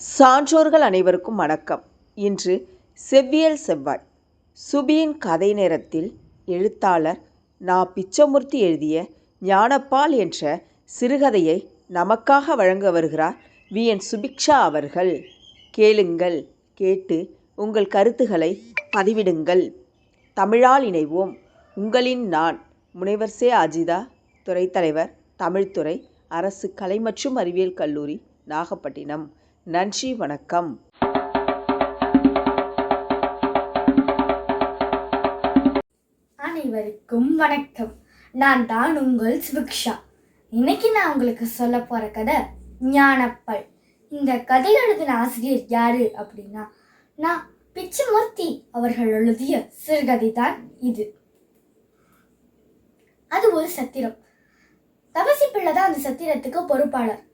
சான்றோர்கள் அனைவருக்கும் வணக்கம். இன்று செவ்வியல் செவ்வாய். சுபியின் கதை நேரத்தில் எழுத்தாளர் நா. பிச்சமூர்த்தி எழுதிய ஞானப்பால் என்ற சிறுகதையை நமக்காக வழங்க வருகிறார் வி. என். சுபிக்ஷா அவர்கள். கேளுங்கள் கேட்டு உங்கள் கருத்துக்களை பதிவிடுங்கள். தமிழால் இணைவோம். உங்களின் நான் முனைவர் சே. அஜிதா துறைத்தலைவர் தமிழ்துறை அரசு கலை மற்றும் அறிவியல் கல்லூரி நாகப்பட்டினம். நன்றி வணக்கம். அனைவருக்கும் வணக்கம். நான் தான் உங்கள் சுபிக்ஷா. இன்னைக்கு நான் உங்களுக்கு சொல்ல போற கதை ஞானப்பல். இந்த கதை எழுதின ஆசிரியர் யாரு அப்படின்னா நான் பிச்சமூர்த்தி அவர்கள் எழுதிய சிறுகதை தான் இது. அது ஒரு சத்திரம். தவசி பிள்ளை தான் அந்த சத்திரத்துக்கு பொறுப்பாளர்.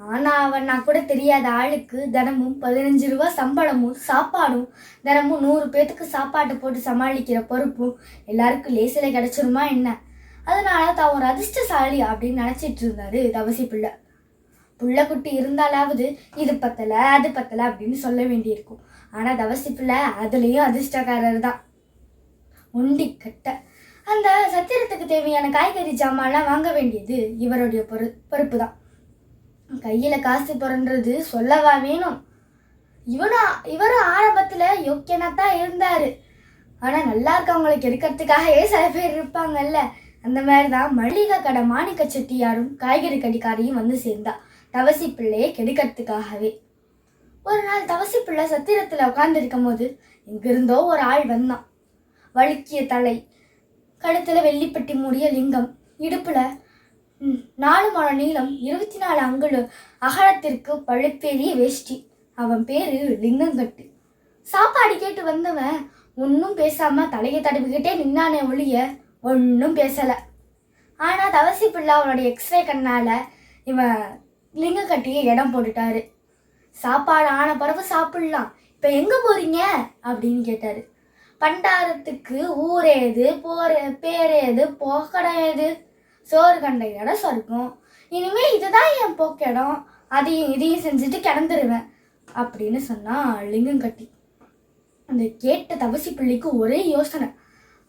ஆனா அவன் நான் கூட தெரியாத ஆளுக்கு தினமும் பதினஞ்சு ரூபா சம்பளமும் சாப்பாடும் தினமும் நூறு பேத்துக்கு சாப்பாடு போட்டு சமாளிக்கிற பொறுப்பும் எல்லாருக்கும் லேசில் கிடைச்சிருமா என்ன? அதனால தான் ஒரு அதிர்ஷ்டசாலி அப்படின்னு நினச்சிட்டு இருந்தாரு தவசி பிள்ளை. புள்ளக்குட்டி இருந்தாலாவது இது பத்தலை அது பத்தலை அப்படின்னு சொல்ல வேண்டியிருக்கும். ஆனால் தவசி பிள்ளை அதுலேயும் அதிர்ஷ்டக்காரர் தான். ஒண்டி கட்ட. அந்த சத்திரத்துக்கு தேவையான காய்கறி ஜாமான்லாம் வாங்க வேண்டியது இவருடைய பொறு பொறுப்பு தான் கையில் காசு புரண்டுறது சொல்லவா வேணும்? இவனும் இவரும் ஆரம்பத்தில் யோக்கியனா தான் இருந்தார். ஆனால் நல்லா இருக்கவங்களுக்கு எடுக்கிறதுக்காகவே சில பேர் இருப்பாங்கல்ல. அந்த மாதிரி தான் மளிகை கடை மாணிக்க செட்டியாரும் காய்கறி கடிக்காரையும் வந்து சேர்ந்தா தவசி பிள்ளையை கெடுக்கிறதுக்காகவே. ஒரு நாள் தவசி பிள்ளை சத்திரத்தில் உட்காந்துருக்கும் போது எங்கிருந்தோ ஒரு ஆள் வந்தான். வழுக்கிய தலை கழுத்தில் வெள்ளிப்பட்டி மூடிய லிங்கம் இடுப்பில் நாலு முழ நீளம் இருபத்தி நாலு அங்குல அகலத்திற்கு பழுப்பெரிய வேஷ்டி. அவன் பேரு லிங்கங்கட்டு. சாப்பாடு கேட்டு வந்தவன் ஒன்றும் பேசாம தலையை தடவிக்கிட்டே நின்னானே ஒழிய ஒன்றும் பேசல. ஆனா தவசி பிள்ளை அவனுடைய எக்ஸ்ரே கண்ணால இவன் லிங்கக்கட்டியை இடம் போட்டுட்டாரு. சாப்பாடு ஆன பிறகு சாப்பிடலாம். இப்போ எங்க போறீங்க? அப்படின்னு கேட்டாரு. பண்டாரத்துக்கு ஊரேது போற பேரேது போக்கடம் ஏது சோறு கண்ட இடம் சொர்க்கம். இனிமே இதுதான் என் போக்கிடம் அதையும் இதையும் செஞ்சுட்டு கிடந்துருவேன் அப்படின்னு சொன்னா லிங்கம் கட்டி. அந்த கேட்ட தவசி பிள்ளைக்கு ஒரே யோசனை.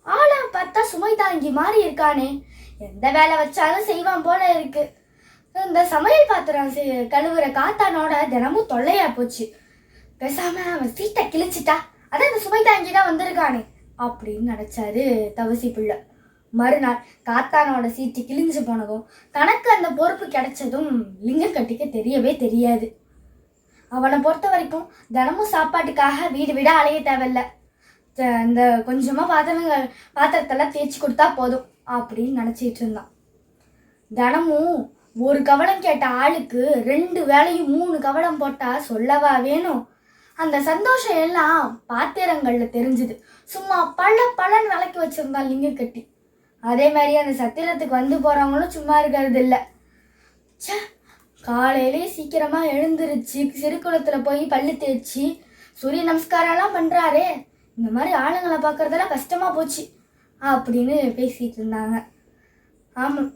ஆளா பார்த்தா சுமை தாங்கி மாதிரி இருக்கானே. எந்த வேலை வச்சாலும் செய்வான் போல இருக்கு. இந்த சமையல் பாத்திரம் செ- கழுவுற காத்தானோட தினமும் தொல்லையா போச்சு. பேசாம அவன் சீட்டை கிழிச்சிட்டா அதான் இந்த சுமை தாங்கி தான் வந்திருக்கானே அப்படின்னு நினைச்சாரு தவசி பிள்ளை. மறுநாள் காத்தானோட சீட்டு கிழிஞ்சு போனதும் தனக்கு அந்த பொறுப்பு கிடைச்சதும் லிங்கக்கட்டிக்கு தெரியவே தெரியாது. அவனை பொறுத்த வரைக்கும் தினமும் சாப்பாட்டுக்காக வீடு வீடாக அலைய தேவையில்ல. த- இந்த கொஞ்சமாக பாத்திரங்கள் பாத்திரத்தெல்லாம் தேய்ச்சி கொடுத்தா போதும் அப்படின்னு நினச்சிட்டு இருந்தான். தினமும் ஒரு கவலம் கேட்ட ஆளுக்கு ரெண்டு வேலையும் மூணு கவலம் போட்டால் சொல்லவா வேணும்? அந்த சந்தோஷம் எல்லாம் பாத்திரங்களில் தெரிஞ்சுது. சும்மா பல பலன் விளக்கி வச்சிருந்தான் லிங்கக்கட்டி அதே மாதிரி அந்த சத்திரத்துக்கு வந்து போகிறவங்களும் சும்மா இருக்கிறது இல்லை. சே காலையிலே சீக்கிரமாக எழுந்துருச்சு சிறுகுளத்தில் போய் பள்ளி தேய்ச்சி சூரிய நமஸ்காரம்லாம் பண்ணுறாரே இந்த மாதிரி ஆளுங்களை பார்க்கறதெல்லாம் கஷ்டமாக போச்சு அப்படின்னு பேசிகிட்டு இருந்தாங்க. ஆமாம்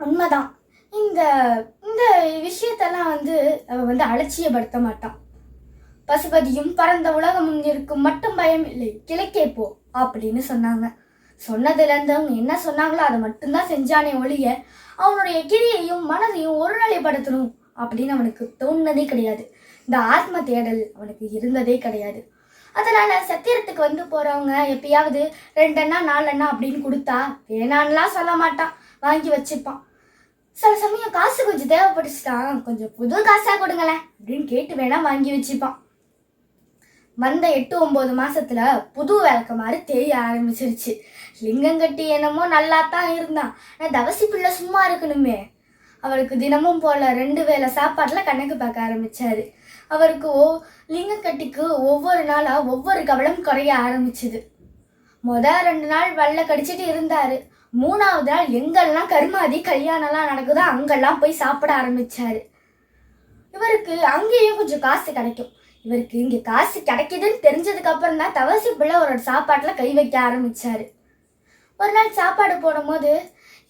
உண்மைதான். இந்த இந்த விஷயத்தெல்லாம் வந்து அவன் வந்து அலட்சியப்படுத்த மாட்டான். பசுபதியும் பரந்த உலகமும் இருக்கும் மட்டும் பயம் இல்லை கிழக்கே போ அப்படின்னு சொன்னாங்க. சொன்னதுலேருந்து அவங்க என்ன சொன்னாங்களோ அதை மட்டும்தான் செஞ்சானே ஒழிய அவனுடைய கிரியையும் மனதையும் ஒருநிலைப்படுத்தணும் அப்படின்னு அவனுக்கு தோணுனதே கிடையாது. இந்த ஆத்ம தேடல் அவனுக்கு இருந்ததே கிடையாது. அதனால சத்திரத்துக்கு வந்து போறவங்க எப்பயாவது ரெண்டெண்ணா நாலெண்ணா அப்படின்னு கொடுத்தா வேணான்லாம் சொல்ல மாட்டான் வாங்கி வச்சுப்பான். சில சமயம் காசு கொஞ்சம் தேவைப்பட்டுச்சுட்டான் கொஞ்சம் புது காசா கொடுங்களேன் அப்படின்னு கேட்டு வேணா வாங்கி வச்சுப்பான். வந்த எட்டு ஒம்பது மாசத்துல புது விளக்கமாறு தெரிய ஆரம்பிச்சிருச்சு. லிங்கங்கட்டி என்னமோ நல்லா தான் இருந்தான். ஆனால் தவசி பிள்ளை சும்மா இருக்கணுமே. அவருக்கு தினமும் போல ரெண்டு வேளை சாப்பாட்டில் கணக்கு பார்க்க ஆரம்பிச்சாரு. அவருக்கு ஓ லிங்கக்கட்டிக்கு ஒவ்வொரு நாளாக ஒவ்வொரு கவலம் குறைய ஆரம்பிச்சுது. மொதல் ரெண்டு நாள் வெள்ளை கடிச்சிட்டு இருந்தாரு. மூணாவது நாள் எங்கெல்லாம் கருமாதி கல்யாணம்லாம் நடக்குதோ அங்கெல்லாம் போய் சாப்பிட ஆரம்பிச்சாரு. இவருக்கு அங்கேயும் கொஞ்சம் காசு கிடைக்கும். இவருக்கு இங்க காசு கிடைக்குதுன்னு தெரிஞ்சதுக்கு அப்புறம் தான் தவசி பிள்ளை அவரோட சாப்பாட்டுல கை வைக்க ஆரம்பிச்சாரு. ஒரு நாள் சாப்பாடு போடும்போது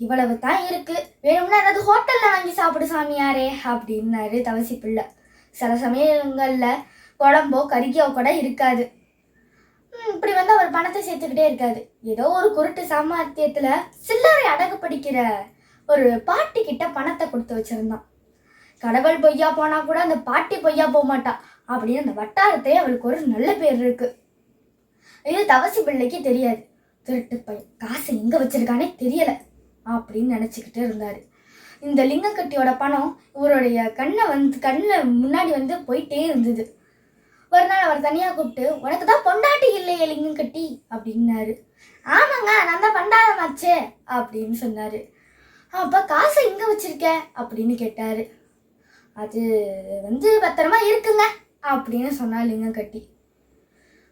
இவ்வளவு தான் இருக்கு. வேணும்னா ஏதாவது ஹோட்டல்ல வாங்கி சாப்பிடு சாமியாரே அப்படின்னாரு தவசி பிள்ளை. சில சமயங்களில் குழம்போ கறிக்கோ கூட இருக்காது. இப்படி வந்து அவர் பணத்தை சேர்த்துக்கிட்டே இருக்காது ஏதோ ஒரு குருட்டு சாமர்த்தியத்தில் சில்லறை அடகு படிக்கிற ஒரு பாட்டி கிட்ட பணத்தை கொடுத்து வச்சிருந்தான். கடவுள் பொய்யா போனா கூட அந்த பாட்டி பொய்யா போக மாட்டான் அப்படின்னு அந்த வட்டாரத்தை அவளுக்கு ஒரு நல்ல பேர் இருக்கு. இது தவசி பிள்ளைக்கு தெரியாது. திருட்டு பையன். காசு எங்க வச்சிருக்கானே தெரியல அப்படின்னு நினைச்சுக்கிட்டு இருந்தாரு. இந்த லிங்கக்கட்டியோட பணம் இவருடைய கண்ணை வந்து கண்ணில் முன்னாடி வந்து போயிட்டே இருந்தது. ஒரு நாள் அவர் தனியாக கூப்பிட்டு உனக்கு தான் பொண்டாட்டி இல்லையே லிங்கக்கட்டி அப்படின்னாரு. ஆமாங்க நான் தான் பண்டாரமாச்சே அப்படின்னு சொன்னாரு. அப்போ காசை இங்கே வச்சிருக்க? அப்படின்னு கேட்டாரு. அது வந்து பத்திரமா இருக்குங்க. அப்படின்னு சொன்னா லிங்கம் கட்டி.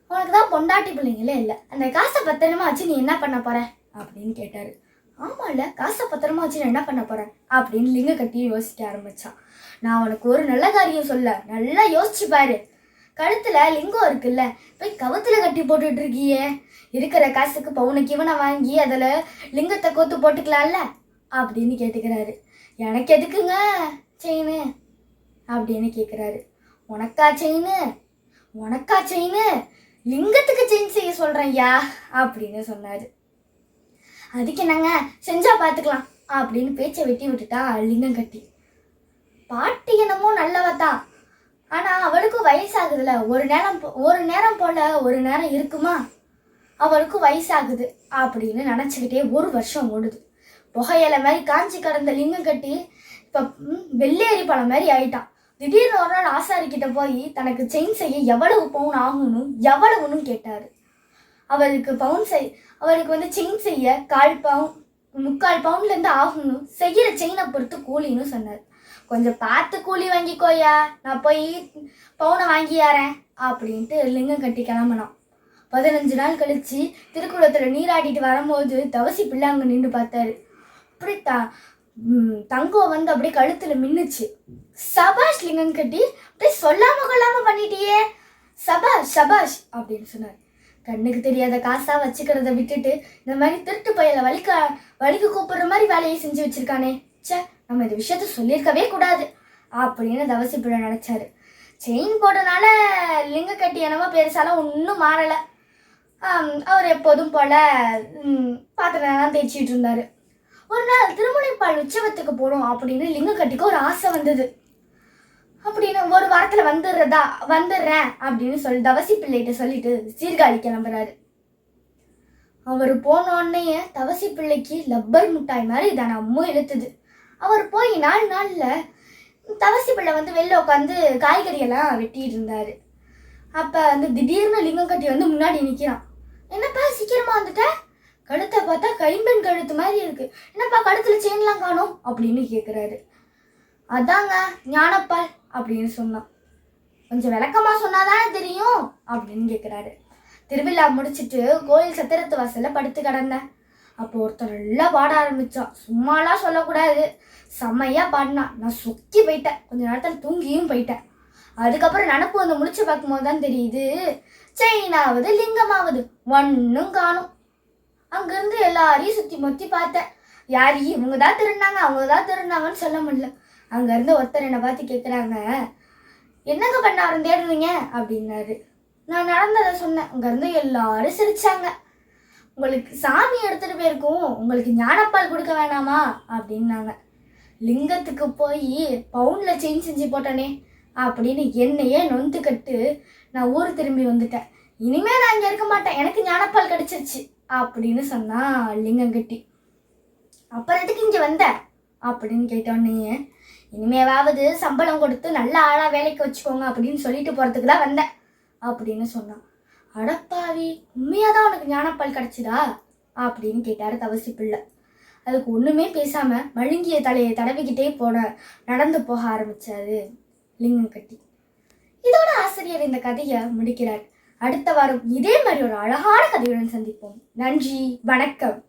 உனக்கு தான் பொண்டாட்டி பிள்ளைங்களே இல்லை. அந்த காசை பத்திரமா வச்சு நீ என்ன பண்ண போற? அப்படின்னு கேட்டாரு. ஆமாம்ல காசை பத்திரமா வச்சு நான் என்ன பண்ண போறேன்? அப்படின்னு லிங்க கட்டி யோசிக்க ஆரம்பிச்சான். நான் உனக்கு ஒரு நல்ல காரியம் சொல்ல நல்லா யோசிச்சு பாரு. கழுத்துல லிங்கம் இருக்குல்ல போய் கவுத்துல கட்டி போட்டுட்டு இருக்கியே. இருக்கிற காசுக்கு பவுனுக்கு இவனை வாங்கி அதில் லிங்கத்தை கோத்து போட்டுக்கலாம்ல? அப்படின்னு கேட்டுக்கிறாரு. எனக்கு எதுக்குங்க செயின் அப்படின்னு கேட்குறாரு உனக்கா செயின்? உனக்கா செயின்? லிங்கத்துக்கு செயின் செய்ய சொல்கிறேன் யா அப்படின்னு சொன்னார். அதுக்கு என்னங்க செஞ்சா பார்த்துக்கலாம் அப்படின்னு பேச்சை வெட்டி விட்டுட்டா லிங்கம் கட்டி. பாட்டி என்னமோ நல்லவத்தா ஆனால் அவளுக்கும் வயசாகுதுல ஒரு நேரம் போ- ஒரு நேரம் போல் ஒரு நேரம் இருக்குமா? அவளுக்கு வயசாகுது அப்படின்னு நினச்சிக்கிட்டே ஒரு வருஷம் ஓடுது. புகையில மாதிரி காஞ்சி கடந்த லிங்கம் கட்டி இப்போ வெள்ளேரி பழம் மாதிரி ஆயிட்டான். திடீர்னு ஒரு நாள் ஆசாரி கிட்ட போய் தனக்கு செயின் செய்ய எவ்வளவு பவுன் ஆகணும்? எவ்வளவுன்னு கேட்டார். அவருக்கு பவுன் செய் அவருக்கு வந்து செயின் செய்ய கால் பவுன் முக்கால் பவுன்லேருந்து ஆகணும். செய்கிற செயினை பொறுத்து கூலின்னு சொன்னார். கொஞ்சம் பார்த்து கூலி வாங்கிக்கோயா. நான் போய் பவுனை வாங்கியாரேன் அப்படின்ட்டு லிங்கம் கட்டி கிளம்பினான். பதினஞ்சு நாள் கழிச்சு திருக்குளத்தில் நீராடிட்டு வரும்போது தவசி பிள்ளை அங்கே நின்று பார்த்தாரு. அப்படி த தங்கம் வந்து அப்படியே கழுத்துல மின்னுச்சு. சபாஷ் லிங்கம் கட்டி அப்படியே சொல்லாம கொள்ளாம பண்ணிட்டியே. சபாஷ் சபாஷ் அப்படின்னு சொன்னார். கண்ணுக்கு தெரியாத காசா வச்சுக்கிறத விட்டுட்டு இந்த மாதிரி திருட்டு பயல வலிக்க வலிக்கு கூப்பிடுற மாதிரி வேலையை செஞ்சு வச்சிருக்கானே. ச்சே நம்ம இந்த விஷயத்த சொல்லியிருக்கவே கூடாது அப்படின்னு தவசி பிள்ளை நினைச்சாரு. செயின் போட்டனால லிங்க கட்டி என்னமோ பெருசாலாம் ஒன்றும் மாறலை. அவர் எப்போதும் போல பாத்திரம் பாத்திரம்லாம் தேய்ச்சிட்டு இருந்தாரு. ஒரு நாள் திருமுனைப்பால் உற்சவத்துக்கு போகணும் அப்படின்னு லிங்க கட்டிக்கு ஒரு ஆசை வந்தது. அப்படின்னு ஒரு வாரத்தில் வந்துடுறதா வந்துடுறேன் அப்படின்னு சொல்லி தவசி பிள்ளைகிட்ட சொல்லிட்டு சீர்காழி கிளம்புறாரு. அவர் போனோடனே தவசி பிள்ளைக்கு லப்பர் முட்டாய் மாதிரி தனமும் இழுத்துது அவர் போய் நாலு நாளில் தவசி பிள்ளை வந்து வெளில உட்காந்து காய்கறியெல்லாம் வெட்டிட்டு இருந்தார். அப்போ வந்து திடீர்னு லிங்கம் கட்டி வந்து முன்னாடி நிற்கிறான் என்னப்பா சீக்கிரமாக வந்துட்டேன் கழுத்தை பார்த்தா கைம்பெண் கழுத்து மாதிரி இருக்கு. என்னப்பா கழுத்துல செயின்லாம் காணும்? அப்படின்னு கேட்குறாரு அதாங்க ஞானப்பால் அப்படின்னு சொன்னான். கொஞ்சம் விளக்கமா சொன்னாதானே தெரியும்? அப்படின்னு கேட்குறாரு திருவிழா முடிச்சிட்டு கோயில் சத்திரத்து வாசல்ல படுத்து கிடந்தேன். அப்போ ஒருத்தர் நல்லா பாட ஆரம்பிச்சான். சும்மாலாம் சொல்லக்கூடாது. செம்மையா பாடினான். நான் சொக்கி போயிட்டேன். கொஞ்ச நேரத்தில் தூங்கியும் போயிட்டேன். அதுக்கப்புறம் நினப்பு வந்து முடிச்சு பார்க்கும்போது தான் தெரியுது செயினாவது லிங்கமாவது ஒன்றும் காணும். அங்கேருந்து எல்லாரையும் சுற்றி முத்தி பார்த்தேன். யார் இவங்க தான் திருந்தாங்க அவங்க தான் திருந்தாங்கன்னு சொல்ல முடியல. அங்கேருந்து ஒருத்தர் என்னை பார்த்து கேட்குறாங்க என்னங்க பண்ணாரம் தேடுறீங்க? அப்படின்னாரு. நான் நடந்ததை சொன்னேன். அங்கேருந்து எல்லாரும் சிரிச்சாங்க. உங்களுக்கு சாமி எடுத்துகிட்டு போயிருக்கோம். உங்களுக்கு ஞானப்பால் கொடுக்க வேணாமா? அப்படின்னாங்க. லிங்கத்துக்கு போய் பவுனில் செயின் செஞ்சு போட்டனே அப்படின்னு என்னையே நொந்து கட்டு நான் ஊர் திரும்பி வந்துட்டேன். இனிமேல் நான் இங்கே இருக்க மாட்டேன். எனக்கு ஞானப்பால் கிடச்சிருச்சு. அப்படின்னு சொன்னா லிங்கங்கட்டி அப்புறத்துக்கு இங்கே வந்த? அப்படின்னு கேட்டோன்னே இனிமேவாவது சம்பளம் கொடுத்து நல்ல ஆளாக வேலைக்கு வச்சுக்கோங்க அப்படின்னு சொல்லிட்டு போகிறதுக்கு தான் வந்தேன் அப்படின்னு சொன்னான். அடப்பாவி உண்மையாக தான் உனக்கு ஞானப்பால் கிடைச்சிதா? அப்படின்னு கேட்டார் தவசி பிள்ளை. அதுக்கு ஒன்றுமே பேசாமல் மழுங்கிய தலையை தடவிக்கிட்டே போன நடந்து போக ஆரம்பிச்சாரு லிங்கம் கட்டி. இதோட ஆசிரியர் இந்த கதையை முடிக்கிறார். அடுத்த வாரம் இதே மாதிரி ஒரு அழகான கதையுடன் சந்திப்போம். நன்றி வணக்கம்.